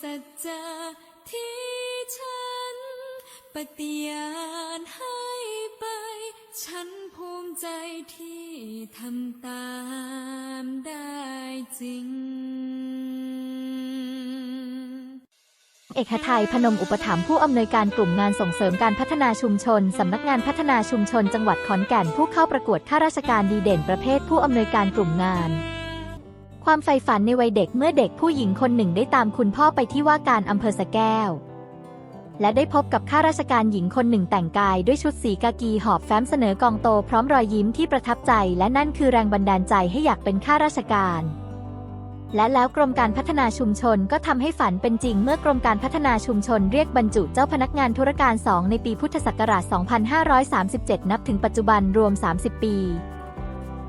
สัจจะที่ฉัน ปฏิญาณให้ไป ฉันภูมิใจที่ทำตามได้จริง เอกไทยพนมอุปถัมภ์ผู้อำนวยการกลุ่มงานส่งเสริมการพัฒนาชุมชน สำนักงานพัฒนาชุมชนจังหวัดขอนแก่นผู้เข้าประกวดข้าราชการดีเด่นประเภทผู้อำนวยการกลุ่มงาน ความใฝ่ฝันในวัยเด็กเมื่อเด็กผู้หญิงคนหนึ่งได้ตามคุณพ่อไปที่ว่าการอำเภอสะแก้ว และได้พบกับข้าราชการหญิงคนหนึ่งแต่งกายด้วยชุดสีกากีหอบแฟ้มเสนอกองโตพร้อมรอยยิ้มที่ประทับใจ และนั่นคือแรงบันดาลใจให้อยากเป็นข้าราชการและแล้วกรมการพัฒนาชุมชนก็ทำให้ฝันเป็นจริงเมื่อกรมการพัฒนาชุมชนเรียกบรรจุเจ้าพนักงานธุรการ 2 ในปีพุทธศักราช 2537 นับถึงปัจจุบันรวม 30 ปี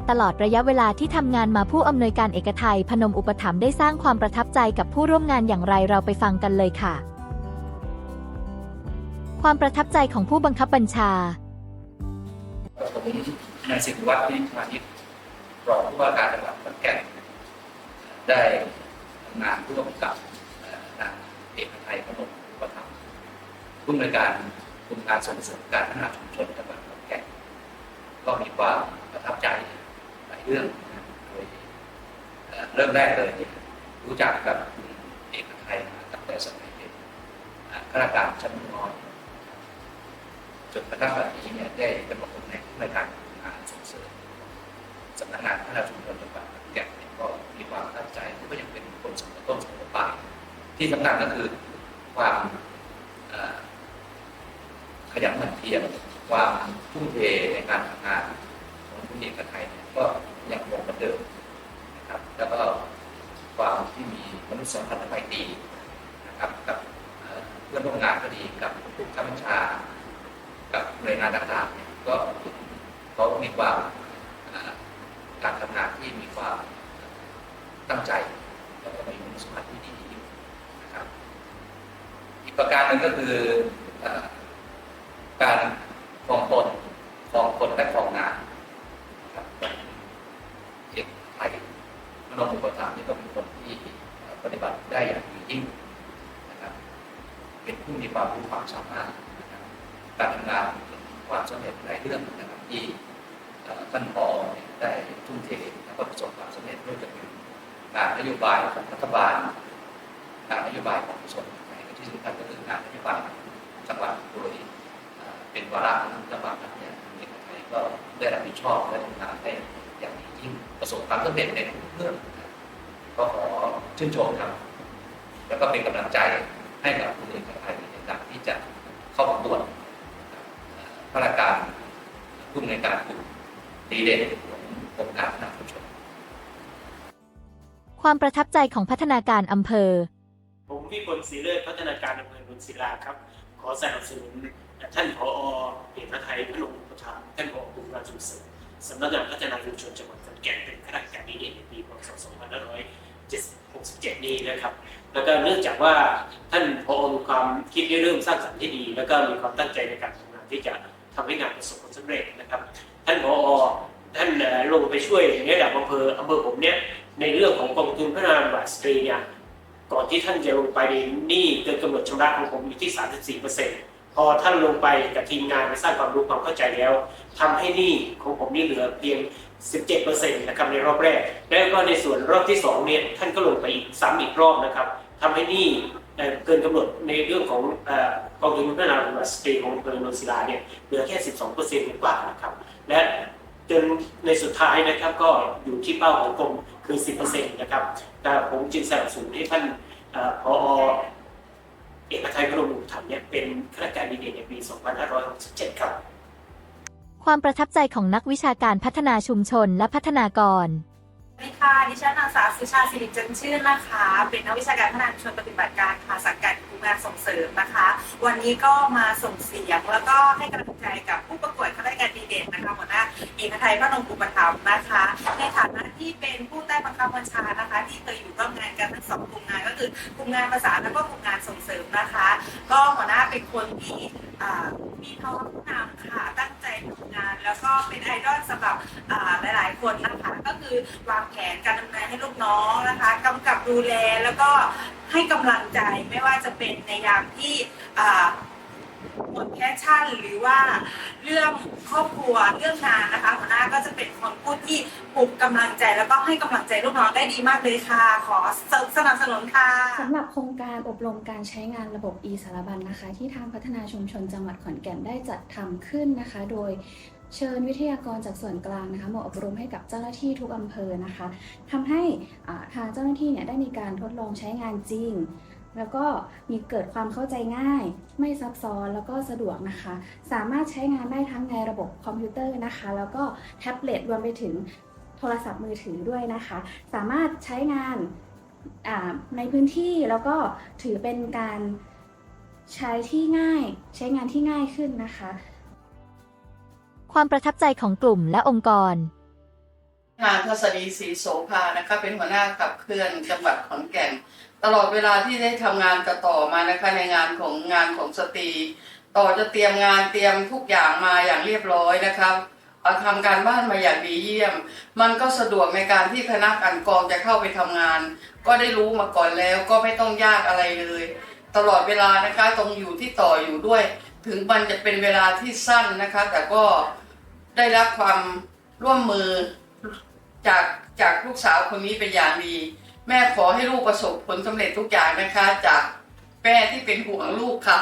ตลอดระยะเวลาที่ทำงานมาผู้อำนวยการเอกไทยพนมอุปถัมภ์ได้สร้างความประทับใจกับผู้ร่วมงานอย่างไรเราไปฟังกันเลยค่ะ ความประทับใจของผู้บังคับบัญชาผมนายสิทธิวัฒน์นิพานิชรองผู้ว่าการจังหวัดขอนแก่นได้ทำงานร่วมกับเอ่อนางเอกไทยพนมอุปถัมภ์ผู้อำนวยการกลุ่มงานส่งเสริมการพัฒนาชุมชนจังหวัดขอนแก่นก็มีความประทับใจ เรื่องเริ่มแรกเลยเนี่ยรู้จักกับเอกไทยมาตั้งแต่สมัยเป็นข้าราชการชั้นน้อยจนกระทั่งวันนี้เนี่ยได้ดำรงตำแหน่งผู้ในการงานส่งเสริมสำนักงานพัฒนาชุมชนจังหวัดขอนแก่นก็มีความตั้งใจและก็ยังเป็นคนสำคัญต้นสำคัญปลายที่สำคัญก็คือความขยันหมั่นเพียรความทุ่มเทในการทำงานของคุณเอกไทยเนี่ยก็ยังคงเหมือนเดิมนะครับ แล้วก็ความที่ สัมพันธ์ไมตรีนะครับกับเพื่อนร่วมงานก็ดีกับผู้ข้าบัญชากับหน่วยงานต่างๆเนี่ยก็เขามีความการทำงานที่มีความตั้งใจแล้วก็มีคุณสมบัติที่ดีนะครับอีกประการหนึ่งก็คือการครองตนครองคนและครองงานนะครับเอกไทยมโนอุปถัมภ์นี่ก็เป็นคนที่ป ฏิบัติได้อย่างดียิ่งนะครับ เป็นผู้มีความรู้ความสามารถนะครับการทำงานความสำเร็จหลายเรื่องนะครับที่ท่านผอได้ทุ่มเทแล้วก็ประสบความสำเร็จด้วยกันงานนโยบายของรัฐบาลงานนโยบายของกระทรวงมหาดไทยและที่สำคัญก็คืองานนโยบายจังหวัดโดยเป็นวาระของจังหวัดนั้นเนี่ยเอกไทยก็ได้รับผิดชอบและทำงานได้อย่างดียิ่งประสบความสำเร็จในทุกเรื่อง ก็ขอชื่นชมครับ แล้วก็เป็นกำลังใจให้กับคุณเอกไทยในการที่จะเข้าประกวดข้าราชการผู้อำนวยการกลุ่มดีเด่นขององค์การพัฒนาชุมชนความประทับใจของพัฒนาการอำเภอ ผมวิพลศรีเลิศพัฒนาการอำเภอนุนศิลาครับ ขอสนับสนุนท่านผอเอกไทยพนมอุปถัมภ์ท่านผอกลุ่มงานส่งเสริมสำนักงานพัฒนาชุมชนจังหวัดขอนแก่นเป็นข้าราชการดีเด่นในปีพศ 67 นี้นะครับ แล้วก็เนื่องจากว่าท่านผอมีความคิดเริ่มสร้างสรรค์ที่ดี แล้วก็มีความตั้งใจในการทำงานที่จะทำให้งานประสบผลสำเร็จนะครับ ท่านผอท่านลงไปช่วยในระดับอำเภออำเภอผมเนี่ยในเรื่องของกองทุนพัฒนาบทบาสตรีเนี่ยก่อนที่ท่านจะลงไปในนี้เกินกำหนดชำระของผมอยู่ที่ 34%พอท่านลงไปกับทีมงานไปสร้างความรู้ความเข้าใจแล้วทำให้นี้ของผมนี่เหลือเพียง 17%นะครับในรอบแรก แล้วก็ในส่วนรอบที่2เนี่ยท่านก็ลงไปอีกซ้ำอีกรอบนะครับทำให้นี่เกินกำหนดในเรื่องของกองทุนพัฒนาบำบัดสตรีของอำเภอโนนศิลาเนี่ยเหลือแค่ 12%กว่านะครับและจนในสุดท้ายนะครับก็อยู่ที่เป้าของกรมคือ 10%นะครับแต่ผมจึงสนับสนุนให้ท่านเอ่อพอเอกชัยพนมอุปถัมเนี่ยเป็นข้าราชการดีเด่นในปี 2567 ครับ ความประทับใจของนักวิชาการพัฒนาชุมชนและพัฒนากร สวัสดีค่ะ ดิฉันนางสาวสุชาสิริจันทร์ชื่นนะคะ เป็นนักวิชาการพัฒนาชุมชนปฏิบัติการค่ะสังกัดกลุ่มงานส่งเสริมนะคะ วันนี้ก็มาส่งเสียงแล้วก็ให้กำลังใจกับผู้ประกวดข้าราชการดีเด่นนะคะหัวหน้าเอกไทยพระนงอุปถัมภ์นะคะ ในฐานะที่เป็นผู้ใต้บังคับบัญชานะคะ ที่เคยอยู่ร่วมงานกันทั้งสองกลุ่มงานก็คือกลุ่มงานภาษาแล้วก็กลุ่มงานส่งเสริมนะคะ ก็หัวหน้าเป็นคนที่อ่ามีภาวะผู้นำค่ะ แล้วก็เป็นไอดอลสำหรับอ่าหลาย ๆ คนนะคะก็คือวางแผนการดำเนินให้ลูกน้องนะคะกำกับดูแลแล้วก็ให้กำลังใจไม่ว่าจะเป็นในยามที่หมดแพชชั่นหรือว่าเรื่องครอบครัวเรื่องงานนะคะหัวหน้าก็จะเป็นคนพูดที่ปลุกกำลังใจแล้วก็ให้กำลังใจลูกน้องได้ดีมากเลยค่ะ ขอสนับสนุนค่ะสำหรับโครงการอบรมการใช้งานระบบ e สารบัญนะคะ ที่ทางพัฒนาชุมชนจังหวัดขอนแก่นได้จัดทำขึ้นนะคะ โดย เชิญวิทยากรจากส่วนกลางนะคะมาอบรมให้กับเจ้าหน้าที่ทุกอำเภอนะคะทำให้ทางเจ้าหน้าที่เนี่ยได้มีการทดลองใช้งานจริง แล้วก็มีเกิดความเข้าใจง่าย ไม่ซับซ้อนแล้วก็สะดวกนะคะ สามารถใช้งานได้ทั้งในระบบคอมพิวเตอร์นะคะ แล้วก็แท็บเล็ตรวมไปถึงโทรศัพท์มือถือด้วยนะคะ สามารถใช้งานในพื้นที่แล้วก็ถือเป็นการใช้ที่ง่าย ใช้งานที่ง่ายขึ้นนะคะ ความประทับใจของกลุ่มและองค์กรนางทศดีศรีโสภานะคะเป็นหัวหน้าขับเคลื่อนจังหวัดขอนแก่น ตลอดเวลาที่ได้ทำงานกับต่อมานะคะในงานของงานของสตรี ต่อจะเตรียมงานเตรียมทุกอย่างมาอย่างเรียบร้อยนะครับเอาทำการบ้านมาอย่างดีเยี่ยม มันก็สะดวกในการที่คณะกรรกองจะเข้าไปทำงาน ก็ได้รู้มาก่อนแล้วก็ไม่ต้องยากอะไรเลย ตลอดเวลานะคะตรงอยู่ที่ต่ออยู่ด้วย ถึงมันจะเป็นเวลาที่สั้นนะคะ แต่ก็ ได้รับความร่วมมือจากจากลูกสาวคนนี้เป็นอย่างดี แม่ขอให้ลูกประสบผลสำเร็จทุกอย่างนะคะ จากแม่ที่เป็นห่วงลูกค่ะ